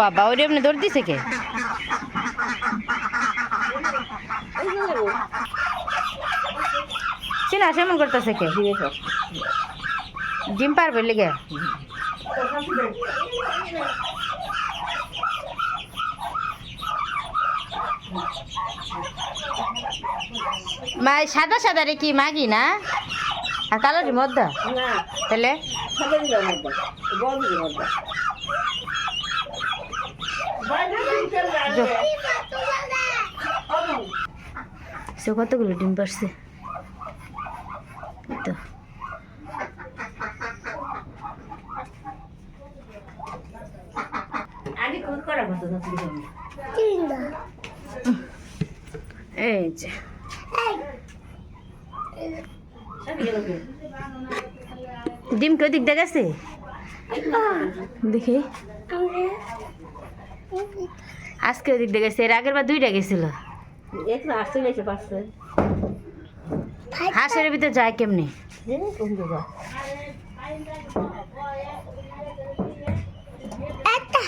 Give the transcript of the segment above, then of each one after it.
বাবা ওই এমনি দৌড় দিছে কে? চিনা সেমন করতেছে কে? ডিম পারবে লেগে মা সাদা সাদা রে কি মাগি না? আর কালোর মধ্যে না। তাহলে সাদা দিলাম মধ্যে বল দিলাম মধ্যে যো। সে কতগুলো ডিম পারছে? তো। এই যে। ডিম কেউ দিক দেখাচ্ছে? দেখি। আজকে ওদিক দেখাচ্ছে এর আগের বার দুইটা গেছিল। গেছে হাঁসের ভিতরে যায় কেমনি? একটা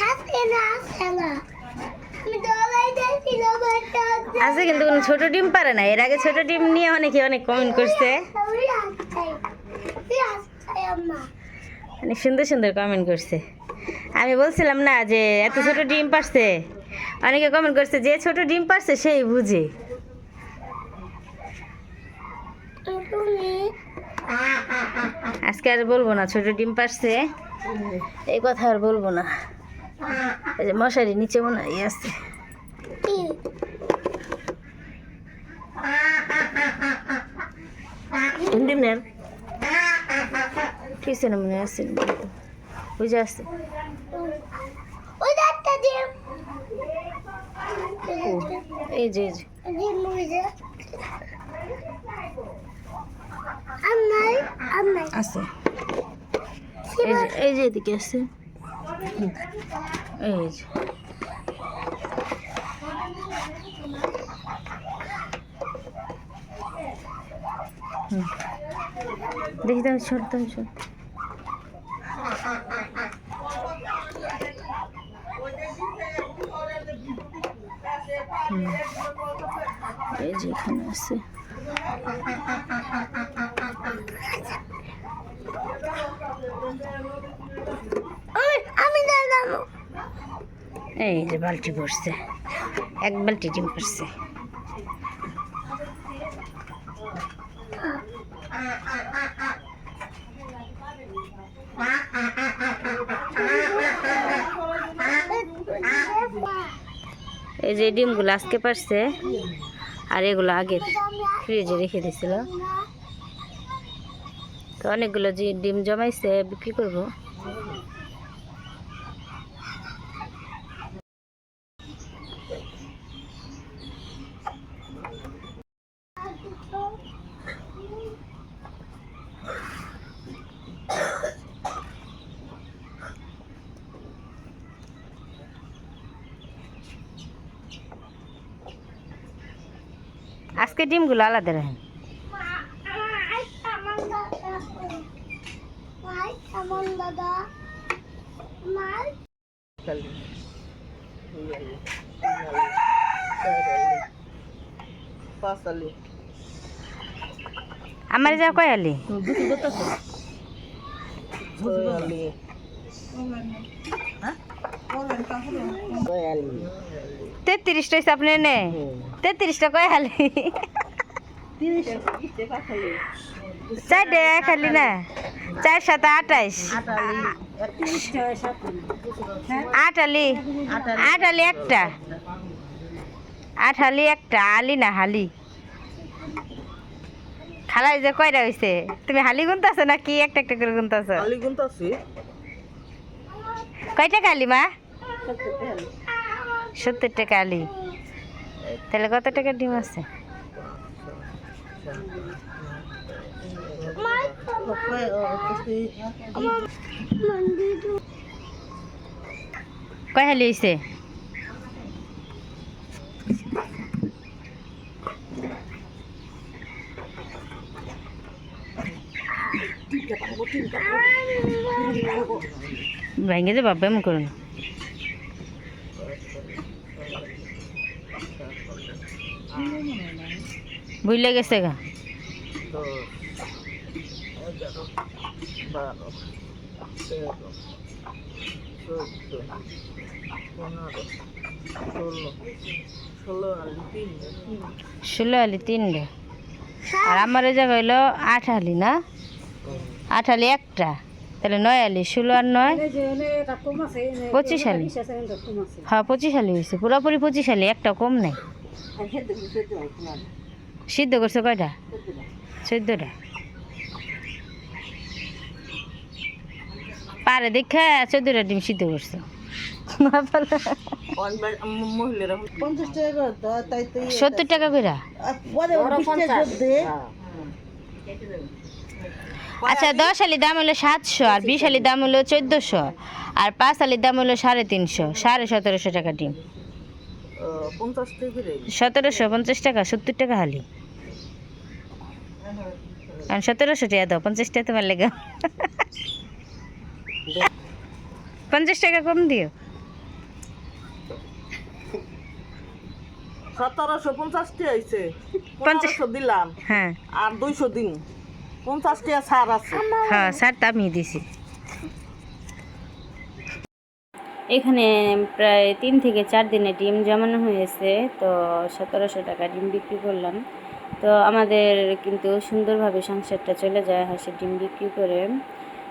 আছে। কিন্তু কোনো ছোট ডিম পারে না এর আগে ছোট ডিম নিয়ে অনেকে অনেক কমেন্ট করছে। অনেক সুন্দর সুন্দর কমেন্ট করছে। আমি বলছিলাম না যে এত ছোট ডিম পারছে? অনেকে কমেন্ট করছে, যে ছোট ডিম পারছে, সেই বুঝে। আজকে আর বলব না, ছোট ডিম পারছে। এই কথা আর বলব না। এই যে মশারি নিচে মনে হয় কি ডিম নেন? কিছু না মনে আছে বুঝে ডিম এই যে আছে। এই যে এদিকে আছে। এই যে। দেখি তো ছোট তো এই যে এখানে আছে। এই যে বালতি পড়ছে এক বালতি ডিম পড়ছে এই যে ডিমগুলো আজকে পারছে, আর এগুলো আগের ফ্রিজে রেখে দিয়েছিল। তো অনেকগুলো যে ডিম জমাইছে, বিক্রি করব। আজকে ডিমগুলো আলাদা রাখেন আমার যা কয় আলি? ছয় আলি? তেত্রিশটা হয়েছে আপনি নে। তেত্রিশটা কয় খালি? চারটে আলি না? চার সাথে আঠাইশ। আট আলি একত্রিশ আট আলি একটা। আট আলি একটা আলি না হালি। খালাই যে কয়টা হয়েছে তুমি হালি গুনতেছো না কি একটা একটা করে গুনতেছো? আলি গুনতাছি। কয় টাকা মা? সত্তর টাকা আলি তাহলে কত টাকা ডিম আছে? কয় হালি হয়েছে ভেঙে যে বাবা এমন করুন বুঝলে গেছে গা। ষোলো আলি তিনটে আর আমার এই জায়গা হইল আট আলি না? আট আলি একটা। তাহলে নয় আলি, ষোলো আর নয়? পঁচিশ আলি। হ্যাঁ পঁচিশ আলি হয়েছে পুরোপুরি পঁচিশ আলি, একটা কম নেই। সিদ্ধ করছ কয়টা? চোদ্দটা। পারে দেখা চোদ্দটা ডিম সিদ্ধ করছ। মহিলারা পঞ্চাশ টাকা করে সত্তর টাকা করে? আচ্ছা দশ আলি দাম হলো সাতশো আর বিশ আলি দাম হলো চোদ্দোশো। আর পাঁচ আলির দাম হলো সাড়ে তিনশো সাড়ে সতেরোশো টাকা ডিম। পঞ্চাশ সতেরোশো পঞ্চাশ টাকা সত্তর টাকা হালি। আর সতেরোশো টাকা দাও পঞ্চাশ টাকা তোমার লেগে। পঞ্চাশ টাকা কম দিও। সতেরোশো পঞ্চাশ টাকা হয়েছে পঞ্চাশশো দিলাম। হ্যাঁ। আর দুইশো দিন। পঞ্চাশ টাকা ছাড় আছে। হ্যাঁ স্যার তা আমি দিছি। এখানে প্রায় তিন থেকে চার দিনে ডিম জমানো হয়েছে, তো সতেরোশো টাকা ডিম বিক্রি করলাম। তো আমাদের কিন্তু সুন্দরভাবে সংসারটা চলে যায় হাঁসের ডিম বিক্রি করে।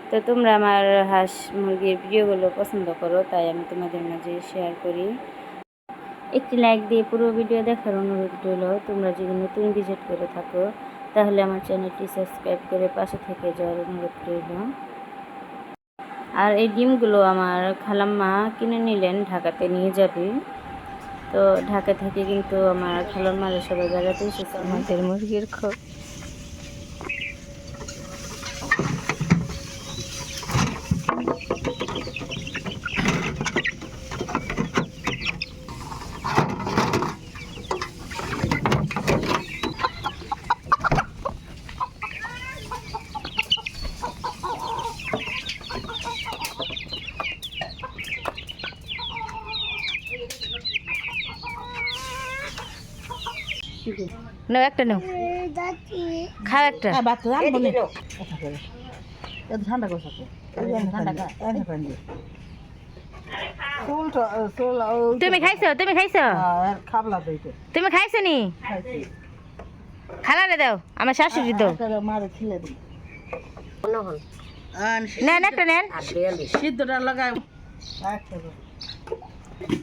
তো তোমরা আমার হাঁস মুরগির ভিডিওগুলো পছন্দ করো, তাই আমি তোমাদের মাঝে শেয়ার করি। একটি লাইক দিয়ে পুরো ভিডিও দেখার অনুরোধ রইল, তোমরা যদি নতুন ভিজিট করে থাকো, তাহলে আমার চ্যানেলটি সাবস্ক্রাইব করে পাশে থেকে যাওয়ার অনুরোধ রইল। আর এই ডিমগুলো আমার খালাম্মা কিনে নিলেন ঢাকাতে নিয়ে যাবে। তো ঢাকা থেকে কিন্তু আমার খালাম্মারা সবাই বেড়াতে এসেছে। আমাদের মুরগির খোপ। নাও একটা নাও। খাও একটা। ঠান্ডা চুল তুমি খাইছো তুমি খাইছো? তুমি খাইছো নি? খালারে দাও আমার শাশুড়ি দাও। মারে ছিলে দিই। নেন একটা নেন। সিদ্ধটা লাগাই।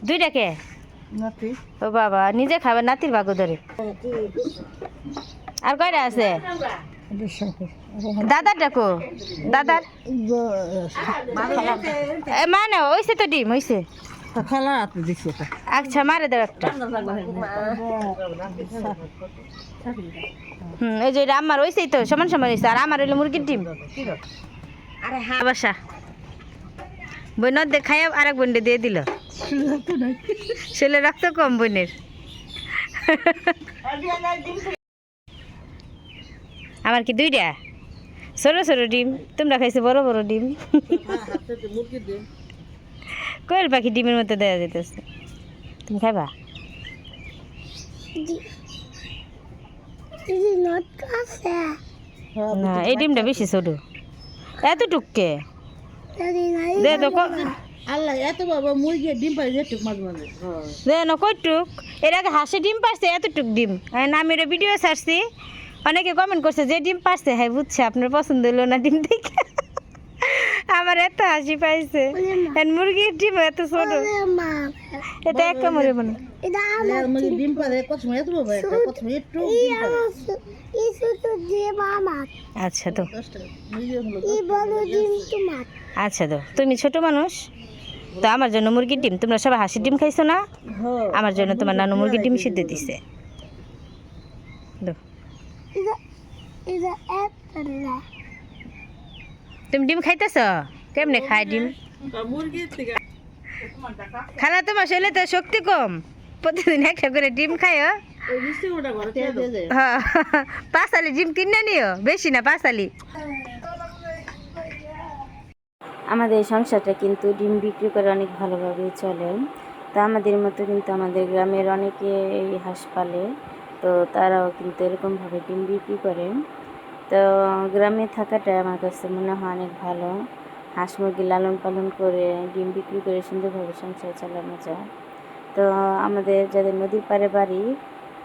দুইটাকে? ও বাবা, নিজে খাবে নাতির ভাগ্য ধরে। আর কয়টা আছে? দাদার ডাকো দাদার? এ, মা না ওইসে তো ডিম এটা আচ্ছা মারে দাও একটা। হুম, এই যে আমার ওইসেই তো, সমান সমান হয়েছে আর আমার হইল মুরগির ডিম। আরে হ্যাঁ বাসা। বোন দেখাই আর এক বোনটা দিয়ে দিল। ছেলে রক্ত কম বোনের। আমার কি দুইটা? ছোট ছোট ডিম। তোমরা খাইছো বড় বড় ডিম। কোয়েল পাখি ডিমের মধ্যে দেওয়া যেতেছে তুমি খাইবা? না, এই ডিমটা বেশি ছোট। এতটুককে? দে তো আল্লাহ এত বাবা মুরগি ডিম পাই যেটুক মাঝে মাঝে দে কইটুক? এর আগে হাসি ডিম পারছে এতটুক ডিম। আমি নামের ভিডিও ছাড়ছি। অনেকে কমেন্ট করছে যে ডিম পারছে হ্যাঁ বুঝছে আপনার পছন্দ হলো না ডিম দেখে। আমার এত হাসি পাইছে। মুরগির ডিম এত ছোট। এটা এক কামড়ে মনে ডিম পারে কত সময়? এত বাবা কত সময়? একটু আচ্ছা তো। আচ্ছা তো। তুমি ছোট মানুষ? তো আমার জন্য মুরগির ডিম তোমরা সবাই হাসির ডিম খাইছো না? হ্যাঁ। আমার জন্য তোমার নানু মুরগির ডিম সিদ্ধ দিছে। তুমি ডিম খাইতেছ? কেমনে খায় ডিম? খালা তোমার শরীরে তো শক্তি কম। প্রতিদিন একটা করে ডিম ঘরে হ্যাঁ। পাঁচালি ডিম কিনে নিও বেশি না পাঁচালি আমাদের সংসারটা কিন্তু ডিম বিক্রি করে অনেক ভালোভাবেই চলে। তো আমাদের মতো কিন্তু আমাদের গ্রামের অনেকে এই হাঁস পালে, তো তারাও কিন্তু এরকমভাবে ডিম বিক্রি করে। তো গ্রামে থাকাটা আমার কাছে মনে হয় অনেক ভালো। হাঁস মুরগি লালন পালন করে, ডিম বিক্রি করে সুন্দরভাবে সংসার চালানো যায়। তো আমাদের যাদের নদীর পাড়ে বাড়ি,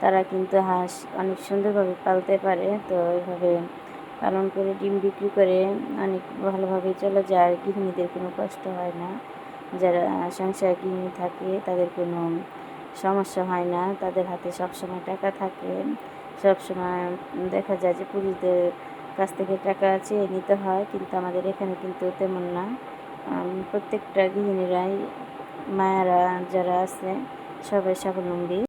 তারা কিন্তু হাঁস অনেক সুন্দরভাবে পালতে পারে। তো এইভাবে পালন করে, ডিম বিক্রি করে অনেক ভালোভাবে চলে যায়। গৃহিণীদের কোনো কষ্ট হয় না। যারা সংসার গৃহিণী থাকে, তাদের কোনো সমস্যা হয় না। তাদের হাতে সবসময় টাকা থাকে। সবসময় দেখা যায় যে পুরুষদের কাছ থেকে টাকা চেয়ে নিতে হয়, কিন্তু আমাদের এখানে কিন্তু তেমন না। প্রত্যেকটা গৃহিণীরাই, মায়েরা যারা আছে, সবাই স্বাবলম্বী।